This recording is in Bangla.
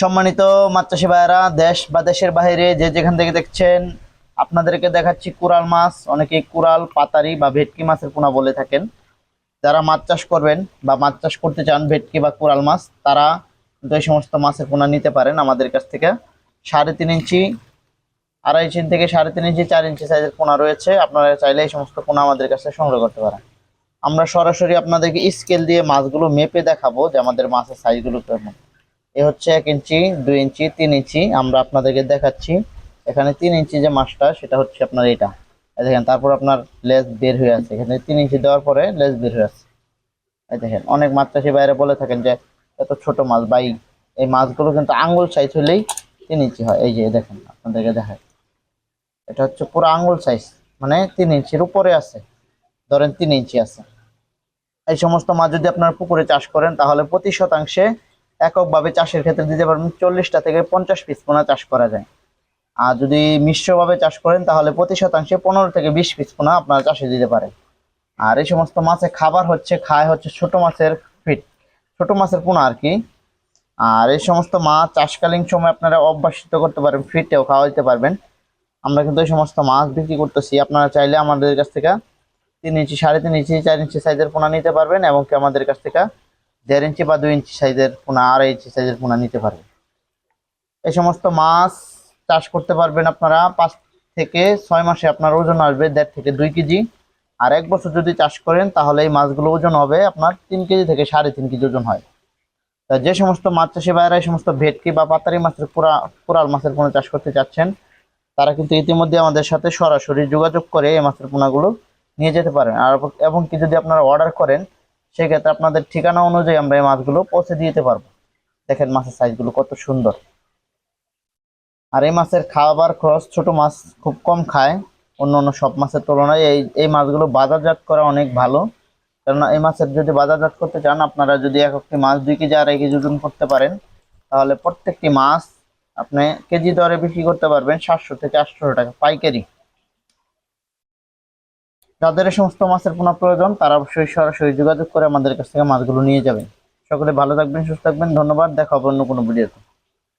সম্মানিত মাছ চাষি ভাইয়েরা দেশ বা দেশের বাইরে যে যেখান থেকে দেখছেন, আপনাদেরকে দেখাচ্ছি কুরাল মাছ। অনেকে কুরাল পাতারি বা ভেটকি মাছের পোনা বলে থাকেন। যারা মাছ চাষ করবেন বা মাছ চাষ করতে চান ভেটকি বা কুরাল মাছ, তারা কিন্তু এই সমস্ত মাছের পোনা নিতে পারেন আমাদের কাছ থেকে। সাড়ে তিন ইঞ্চি, আড়াই ইঞ্চি থেকে সাড়ে তিন ইঞ্চি, চার ইঞ্চি সাইজের পোনা রয়েছে। আপনারা চাইলে এই সমস্ত পোনা আমাদের কাছে সংগ্রহ করতে পারেন। আমরা সরাসরি আপনাদেরকে স্কেল দিয়ে মাছগুলো মেপে দেখাবো যে আমাদের মাছের সাইজগুলো কেমন। এ হচ্ছে এক ইঞ্চি, দুই ইঞ্চি, তিন ইঞ্চি। আমরা আপনাদেরকে দেখাচ্ছি। এখানে তিন ইঞ্চি যে মাছটা, সেটা হচ্ছে আপনার এটা দেখেন, তারপর আপনার লেস বের হয়ে আছে। এখানে তিন ইঞ্চি দেওয়ার পরে লেস বের হয়ে আছে। এই দেখেন, অনেক মাছ চাষি বাইরে বলে থাকেন যে, এত ছোট মাছ বাই এই মাছগুলো কিন্তু আঙ্গুল সাইজ হলেই তিন ইঞ্চি হয়। এই যে দেখেন, আপনাদেরকে দেখায় এটা হচ্ছে পুরো আঙ্গুল সাইজ মানে তিন ইঞ্চির উপরে আছে। ধরেন তিন ইঞ্চি আছে। এই সমস্ত মাছ যদি আপনার পুকুরে চাষ করেন, তাহলে প্রতি শতাংশে এককভাবে চাষের ক্ষেত্রে দিতে পারবেন চল্লিশটা থেকে পঞ্চাশ পিস পোনা চাষ করা যায়। আর যদি মিশ্রভাবে চাষ করেন, তাহলে প্রতি শতাংশে পনেরো থেকে বিশ পিস পোনা আপনারা চাষে দিতে পারেন। আর এই সমস্ত মাছে খাবার হচ্ছে, খায় হচ্ছে ছোট মাছের ফিট ছোট মাছের পোনা আর কি। আর এই সমস্ত মাছ চাষকালীন সময় আপনারা অভ্যাসিত করতে পারেন ফিটেও খাওয়াইতে পারবেন। আমরা কিন্তু এই সমস্ত মাছ বিক্রি করতেছি, আপনারা চাইলে আমাদের কাছ থেকে তিন ইঞ্চি, সাড়ে তিন ইঞ্চি, চার ইঞ্চি সাইজের পোনা নিতে পারবেন এবং কি আমাদের কাছ থেকে দেড় ইঞ্চি বা দুই ইঞ্চি সাইজের পোনা, আড়াই ইঞ্চি সাইজের পোনা নিতে পারবেন এই সমস্ত মাছ চাষ করতে পারবেন আপনারা। পাঁচ থেকে ছয় মাসে আপনার ওজন আসবে দেড় থেকে দুই কেজি। আর এক বছর যদি চাষ করেন, তাহলে এই মাছগুলো ওজন হবে আপনার তিন কেজি থেকে সাড়ে তিন কেজি ওজন হয়। তা যে সমস্ত মাছ চাষি ভাইয়েরা, এই সমস্ত ভেটকি বা পাতারি মাছের পুরা কোরাল মাছের পোনা চাষ করতে চাচ্ছেন, তারা কিন্তু ইতিমধ্যে আমাদের সাথে সরাসরি যোগাযোগ করে এই মাছের পোনাগুলো নিয়ে যেতে পারেন। আর এবং কি যদি আপনারা অর্ডার করেন সেক্ষেত্রে আপনাদের ঠিকানা অনুযায়ী আমরা এই মাছগুলো পৌঁছে দিয়ে যেতে পারব। দেখেন মাছের সাইজগুলো কত সুন্দর। আর এই মাছের খাবার খরচ, ছোট মাছ খুব কম খায়। অন্য অন্য সব মাছের তুলনায় এই এই মাছগুলো বাজারজাত করা অনেক ভালো। কেননা এই মাছের যদি বাজারজাত করতে চান, আপনারা যদি এক একটি মাছ দুই কেজি, আড়াই কেজি ওজন করতে পারেন, তাহলে প্রত্যেকটি মাছ আপনি কেজি দরে বিক্রি করতে পারবেন সাতশো থেকে আটশো টাকা পাইকারি। যাদের সমস্ত মাছের পোনা প্রয়োজন, তারা অবশ্যই সরাসরি যোগাযোগ করে আমাদের কাছ থেকে মাছগুলো নিয়ে যাবেন। সকলে ভালো থাকবেন, সুস্থ থাকবেন, ধন্যবাদ, দেখা হবে অন্য কোনো ভিডিওতে।